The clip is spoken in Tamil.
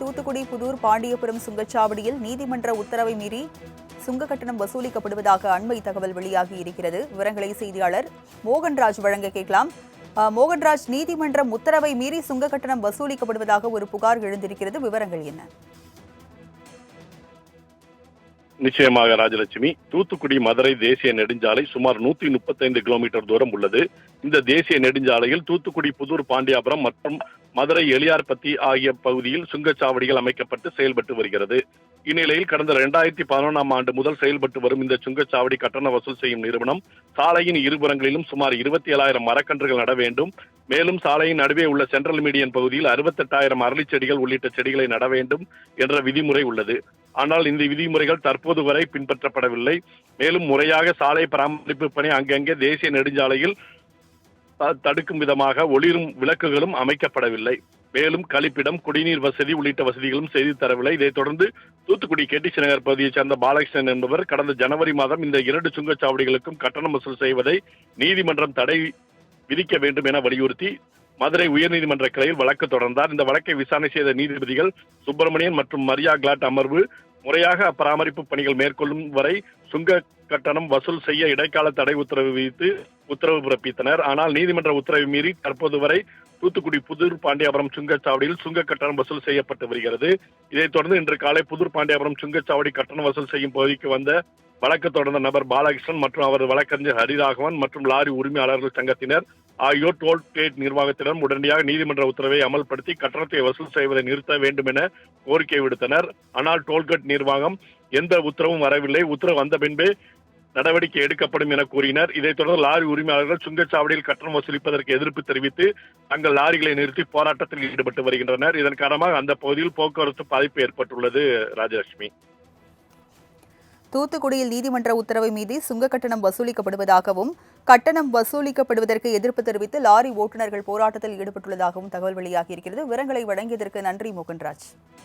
தூத்துக்குடி புதூர் பாண்டியபுரம் சுங்கச்சாவடியில் நீதிமன்ற உத்தரவை மீறி சுங்க கட்டணம் வசூலிக்கப்படுவதாக அண்மை தகவல் வெளியாகி இருக்கிறது. விவரங்களை செய்தியாளர் மோகன்ராஜ் வழங்க கேட்கலாம். அஹ், மோகன்ராஜ் நீதிமன்றம் உத்தரவை மீறி சுங்க கட்டணம் வசூலிக்கப்படுவதாக ஒரு புகார் எழுந்திருக்கிறது. விவரங்கள் என்ன? நிச்சயமாக ராஜலட்சுமி. தூத்துக்குடி மதுரை தேசிய நெடுஞ்சாலை சுமார் நூத்தி முப்பத்தைந்து கிலோமீட்டர் தூரம் உள்ளது. இந்த தேசிய நெடுஞ்சாலையில் தூத்துக்குடி புதூர் பாண்டியாபுரம் மற்றும் மதுரை எளியார்பத்தி ஆகிய பகுதியில் சுங்கச்சாவடிகள் அமைக்கப்பட்டு செயல்பட்டு வருகிறது. இந்நிலையில் கடந்த இரண்டாயிரத்தி பதினொன்றாம் ஆண்டு முதல் செயல்பட்டு வரும் இந்த சுங்கச்சாவடி கட்டண வசூல் செய்யும் நிறுவனம் சாலையின் இருபுறங்களிலும் சுமார் இருபத்தி ஏழாயிரம் மரக்கன்றுகள் நட வேண்டும். மேலும் சாலையின் நடுவே உள்ள சென்ட்ரல் மீடியன் பகுதியில் அறுபத்தெட்டாயிரம் அரளி செடிகள் உள்ளிட்ட செடிகளை நட வேண்டும் என்ற விதிமுறை உள்ளது. ஆனால் இந்த விதிமுறைகள் தற்போது வரை பின்பற்றப்படவில்லை. மேலும் முறையாக சாலை பராமரிப்பு பணி அங்கங்கே தேசிய நெடுஞ்சாலையில் தடுக்கும் விதமாக ஒளிரும் விளக்குகளும் அமைக்கப்படவில்லை. மேலும் கழிப்பிடம் குடிநீர் வசதி உள்ளிட்ட வசதிகளும் செய்து தரவில்லை. இதைத் தொடர்ந்து தூத்துக்குடி கேடிசி நகர் பகுதியைச் சேர்ந்த பாலகிருஷ்ணன் என்பவர் கடந்த ஜனவரி மாதம் இந்த இரண்டு சுங்கச்சாவடிகளுக்கும் கட்டணம் வசூல் செய்வதை நீதிமன்றம் தடை விதிக்க வேண்டும் என வலியுறுத்தி மதுரை உயர்நீதிமன்ற கிளையில் வழக்கு தொடர்ந்தார். இந்த வழக்கை விசாரணை செய்த நீதிபதிகள் சுப்பிரமணியன் மற்றும் மரியா கிளாட் அமர்வு முறையாக பராமரிப்பு பணிகள் மேற்கொள்ளும் வரை சுங்க கட்டணம் வசூல் செய்ய இடைக்கால தடை உத்தரவு விதித்து உத்தரவு பிறப்பித்தனர். ஆனால் நீதிமன்ற உத்தரவை மீறி தற்போது வரை தூத்துக்குடி புதூர் பாண்டியாபுரம் சுங்கச்சாவடியில் சுங்க கட்டணம் வசூல் செய்யப்பட்டு வருகிறது. இதைத் தொடர்ந்து இன்று காலை புதூர் பாண்டியாபுரம் சுங்கச்சாவடி கட்டணம் வசூல் செய்யும் பகுதிக்கு வந்த வழக்கு தொடர்ந்த நபர் பாலகிருஷ்ணன் மற்றும் அவரது வழக்கறிஞர் ஹரிராகவன் மற்றும் லாரி உரிமையாளர்கள் சங்கத்தினர் ஆகியோர் டோல்கேட் நிர்வாகத்திடம் உடனடியாக நீதிமன்ற உத்தரவை அமல்படுத்தி கட்டணத்தை வசூல் செய்வதை நிறுத்த வேண்டும் என கோரிக்கை விடுத்தனர். ஆனால் டோல்கேட் நிர்வாகம் எந்த உத்தரவும் வரவில்லை. உத்தரவு வந்த பின்பே நடவடிக்கை எடுக்கப்படும் என கூறினர். இதைத் தொடர்ந்து லாரி உரிமையாளர்கள் சுங்கச்சாவடியில் கட்டணம் வசூலிப்பதற்கு எதிர்ப்பு தெரிவித்து தங்கள் லாரிகளை நிறுத்தி போராட்டத்தில் ஈடுபட்டு வருகின்றனர். இதன் காரணமாக அந்த பகுதியில் போக்குவரத்து பாதிப்பு ஏற்பட்டுள்ளது ராஜலட்சுமி. தூத்துக்குடியில் நீதிமன்ற உத்தரவை மீறி சுங்க கட்டணம் வசூலிக்கப்படுவதாகவும் கட்டணம் வசூலிக்கப்படுவதற்கு எதிர்ப்பு தெரிவித்து லாரி ஓட்டுநர்கள் போராட்டத்தில் ஈடுபட்டுள்ளதாகவும் தகவல் வெளியாகியிருக்கிறது விவரங்களை வழங்கியதற்கு நன்றி மோகன்ராஜ்.